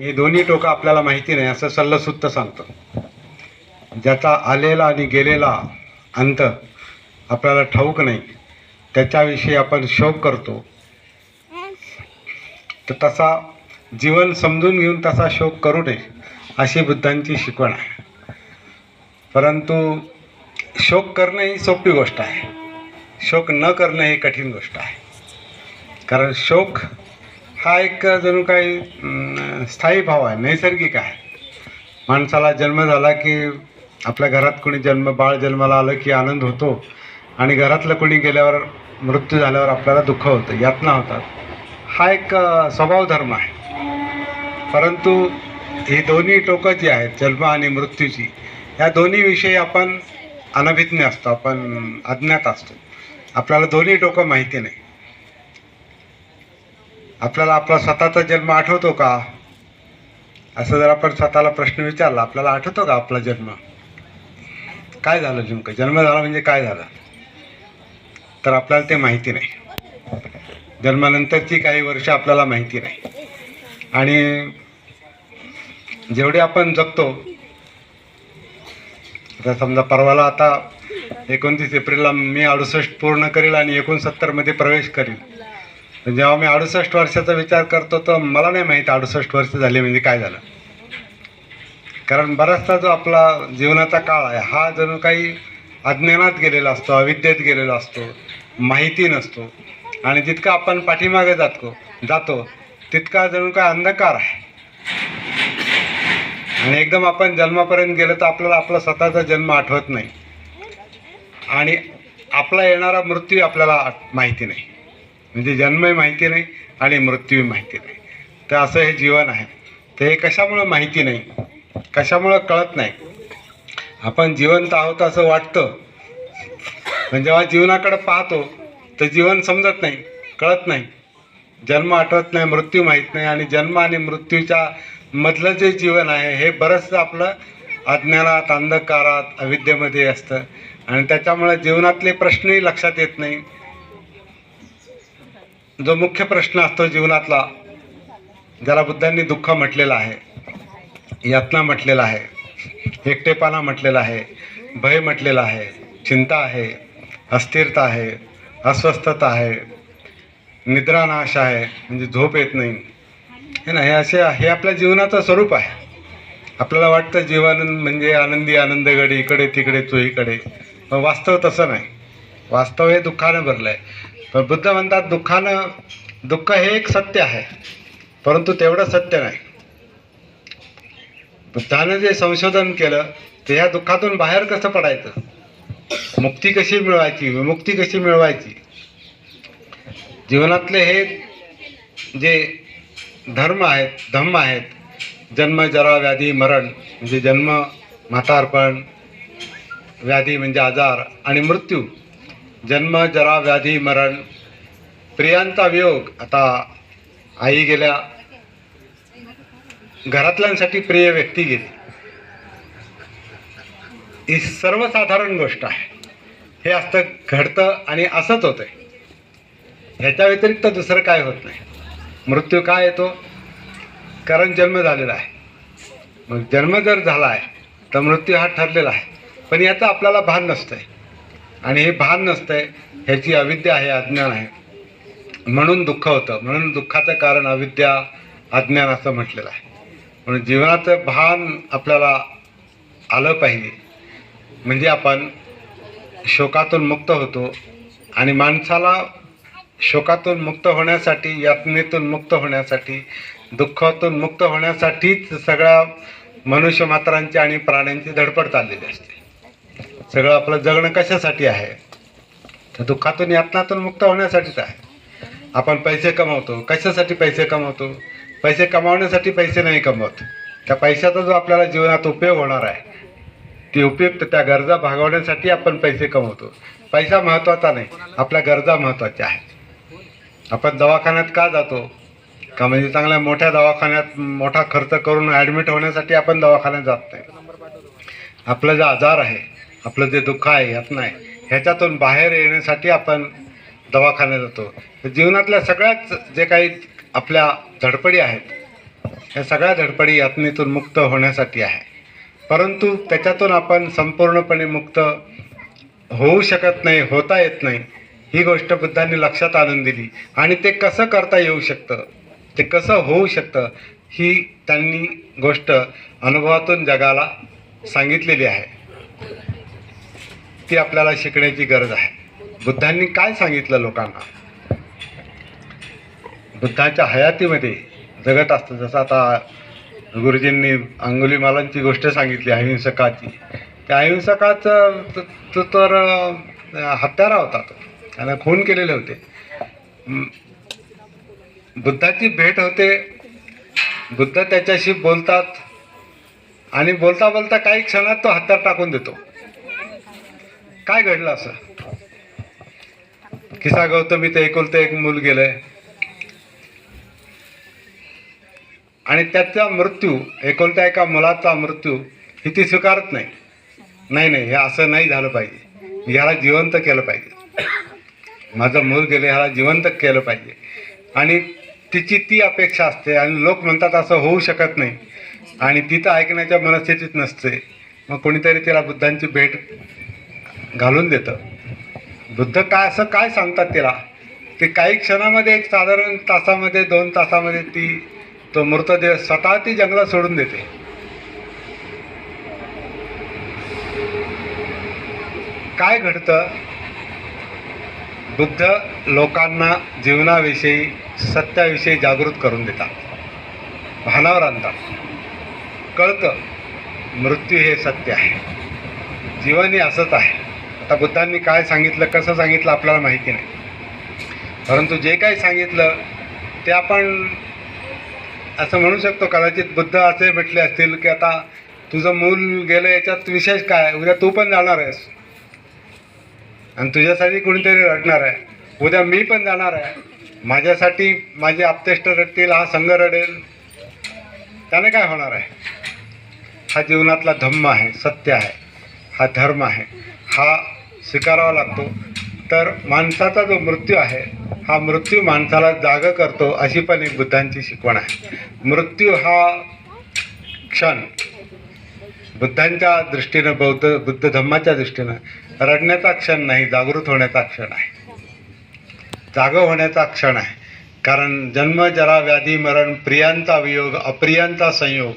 हे दोन्ही टोकं आपल्याला माहिती नाही असं सल्लसुत्त सांगतो. ज्याचा आलेला आणि गेलेला अंत आपल्याला ठाऊक नाही त्याच्याविषयी आपण शोक करतो. तर तसा जीवन समजून घेऊन तसा शोक करू नये अशी बुद्धांची शिकवण आहे. परंतु शोक करणं ही सोपी गोष्ट आहे. शोक न करणं ही कठीण गोष्ट आहे. कारण शोक हा एक जणू काही स्थायी भाव आहे नैसर्गिक आहे. माणसाला जन्म झाला की आपल्या घरात कोणी जन्म बाळ जन्माला आलं की आनंद होतो. आणि घरातलं कोणी गेल्यावर मृत्यू झाल्यावर आपल्याला दुःख होतं यातना होतात. हा एक स्वभाव धर्म आहे. परंतु ही दोन्ही टोकं जी आहेत जन्म आणि मृत्यूची या दोन्ही विषयी आपण अनभिज्ञ असतो आपण अज्ञात असतो. आपल्याला दोन्ही टोकं माहिती नाही. आपल्याला आपला स्वतःचा जन्म आठवतो का? असं जर आपण स्वतःला प्रश्न विचारला आपल्याला आठवतो का आपला जन्म? काय झालं नेमकं? जन्म झाला म्हणजे काय झालं? तर आपल्याला ते माहिती नाही. जन्मानंतरची काही वर्ष आपल्याला माहिती नाही. आणि जेवढे आपण जगतो आता समजा परवाला आता एकोणतीस एप्रिलला मी अडुसष्ट पूर्ण करेल आणि एकोणसत्तरमध्ये प्रवेश करेल. जेव्हा मी अडुसष्ट वर्षाचा विचार करतो तर मला नाही माहीत अडुसष्ट वर्ष झाले म्हणजे काय झालं. कारण बराचसा जो आपला जीवनाचा काळ आहे हा जणू काही अज्ञानात गेलेला असतो अविद्येत गेलेला असतो माहिती नसतो. आणि जितका आपण पाठीमागे जातो जातो तितका जणू काय अंधकार आहे. आणि एकदम आपण जन्मापर्यंत गेलो तर आपल्याला आपला स्वतःचा जन्म आठवत नाही. आणि आपला येणारा मृत्यू आपल्याला माहिती नाही. म्हणजे जन्मही माहिती नाही आणि मृत्यूही माहिती नाही. तर असं हे जीवन आहे. तर हे कशामुळं माहिती नाही? कशामुळं कळत नाही? आपण जिवंत आहोत असं वाटतं. पण जेव्हा जीवनाकडे पाहतो तर जीवन समजत नाही कळत नाही. जन्म आठवत नाही मृत्यू माहीत नाही आणि जन्म आणि मृत्यूच्या मधलं जे जीवन आहे हे बरंचसं आपलं अज्ञानात अंधकारात अविद्येमध्ये असतं. आणि त्याच्यामुळे जीवनातले प्रश्नही लक्षात येत नाही. जो मुख्य प्रश्न असतो जीवनातला ज्याला बुद्धांनी दुःख म्हटलेलं आहे यातना म्हटलेला आहे एकटेपणा म्हटलेला आहे भय म्हटलेला आहे चिंता आहे अस्थिरता आहे अस्वस्थता आहे निद्रानाश आहे म्हणजे झोप येत नाही. हे ना हे असे हे आपल्या जीवनाचं स्वरूप आहे. आपल्याला वाटतं जीवानंद म्हणजे आनंदी आनंदगडी इकडे तिकडे चोहीकडे. पण वास्तव तसं नाही. वास्तव हे दुःखानं भरलं आहे पण बुद्ध म्हणतात दुःखानं दुःख हे एक सत्य आहे परंतु तेवढं सत्य नाही. बुद्धानं जे संशोधन केलं ते ह्या दुःखातून बाहेर कसं पडायचं? मुक्ती कशी मिळवायची? विमुक्ती कशी मिळवायची? जीवनातले हे जे धर्म आहेत धम्म आहेत जन्म जरा व्याधी मरण म्हणजे जन्म म्हातारपण व्याधी म्हणजे आजार आणि मृत्यू जन्म जरा व्याधी मरण प्रियांचा वियोग. आता आई गेल्या. घरातल्यांसाठी प्रिय व्यक्ती गेली. ही सर्वसाधारण गोष्ट आहे. हे असतं घडतं आणि असंच होतंय. ह्याच्या व्यतिरिक्त दुसरं काय होत नाही. मृत्यू काय येतो? कारण जन्म झालेला आहे. मग जन्म जर झाला आहे तर मृत्यू हा ठरलेला आहे. पण याचं आपल्याला भान नसतंय. आणि हे भान नसतंय ह्याची अविद्या आहे अज्ञान आहे. म्हणून दुःख होतं. म्हणून दुःखाचं कारण अविद्या अज्ञान असं म्हटलेलं आहे. म्हणून जीवनाचं भान आपल्याला आलं पाहिजे. म्हणजे आपण शोकातून मुक्त होतो आणि माणसाला शोकातून मुक्त होण्यासाठी यातनेतून मुक्त होण्यासाठी दुःखातून मुक्त होण्यासाठीच सगळ्या मनुष्यमात्रांची आणि प्राण्यांची धडपड चाललेली असते. सगळं आपलं जगणं कशासाठी आहे? तर दुःखातून यातनातून मुक्त होण्यासाठीच आहे. आपण पैसे कमवतो. कशासाठी पैसे कमवतो? पैसे कमावण्यासाठी पैसे नाही कमवत. त्या पैशाचा जो आपल्याला जीवनात उपयोग होणार आहे ती उपयुक्त त्या गरजा भागवण्यासाठी आपण पैसे कमवतो. पैसा महत्त्वाचा नाही आपल्या गरजा महत्त्वाच्या आहेत. आपण दवाखान्यात का जातो? का म्हणजे चांगल्या मोठ्या दवाखान्यात मोठा खर्च करून ॲडमिट होण्यासाठी आपण दवाखान्यात जात नाही. आपलं जे आजार आहे आपलं जे दुःख आहे यात नाही. ह्याच्यातून बाहेर येण्यासाठी आपण दवाखान्यात जातो. जीवनातल्या सगळ्याच जे काही आपल्या धडपडी आहेत ह्या सगळ्या धडपडी यातनेतून मुक्त होण्यासाठी आहे. परंतु त्याच्यातून आपण संपूर्णपणे मुक्त होऊ शकत नाही होता येत नाही ही गोष्ट बुद्धांनी लक्षात आणून दिली. आणि ते कसं करता येऊ शकतं ते कसं होऊ शकतं ही त्यांनी गोष्ट अनुभवातून जगाला सांगितलेली आहे. ती आपल्याला शिकण्याची गरज आहे. बुद्धांनी काय सांगितलं लोकांना? बुद्धाच्या हयातीमध्ये जगत असतं. जसं आता गुरुजींनी अंगुलीमालांची गोष्ट सांगितली अहिंसकाची. त्या अहिंसकाचं तो तर हत्यारा होता तो त्यानं खून केलेले होते. बुद्धाची भेट होते. बुद्ध त्याच्याशी बोलतात. आणि बोलता बोलता काही क्षणात तो हत्यार टाकून देतो. काय घडलं असं? किसा गौतम इथे एकुलते एक मूल गेलंय. आणि त्याचा मृत्यू एकुलत्या एका मुलाचा मृत्यू ही ती स्वीकारत नाही. नाही नाही हे असं नाही झालं पाहिजे. ह्याला जिवंत केलं पाहिजे. माझं मूल गेलं ह्याला जिवंत केलं पाहिजे. आणि तिची ती अपेक्षा असते आणि लोक म्हणतात असं होऊ शकत नाही. आणि ती तर ऐकण्याच्या मनस्थितीत नसते. मग कोणीतरी तिला बुद्धांची भेट घालून देतं. बुद्ध काय असं काय सांगतात तिला? ते काही क्षणामध्ये एक साधारण तासामध्ये दोन तासामध्ये ती तो मृतदेह स्वतः ती जंगलात सोडून देते. काय घडतं? बुद्ध लोकांना जीवनाविषयी सत्याविषयी जागृत करून देतात. भानावर आणतात. कळतं मृत्यू हे सत्य आहे. जीवन हे असंच आहे. आता बुद्धांनी काय सांगितलं कसं सांगितलं आपल्याला माहिती नाही. परंतु जे काही सांगितलं ते आपण असं म्हणू शकतो कदाचित बुद्ध असे भेटले असतील की आता तुझं मूल गेलं याच्यात विशेष काय? उद्या तू पण जाणार आहेस. आणि तुझ्यासाठी कोणीतरी रडणार आहे. उद्या मी पण जाणार आहे. माझ्यासाठी माझे आप्तेष्ट रडतील हा संघ रडेल. त्याने काय होणार आहे? हा जीवनातला धम्म आहे सत्य आहे. हा धर्म आहे. हा स्वीकारावा लागतो. तर माणसाचा जो मृत्यू आहे हा मृत्यू माणसाला जाग करतो अशी पण एक बुद्धांची शिकवण आहे. मृत्यू हा क्षण बुद्धांच्या दृष्टीनं बौद्ध बुद्ध धम्माच्या दृष्टीनं रडण्याचा क्षण नाही जागृत होण्याचा क्षण आहे. जाग होण्याचा क्षण आहे. कारण जन्म जरा व्याधी मरण प्रियांचा वियोग अप्रियांचा संयोग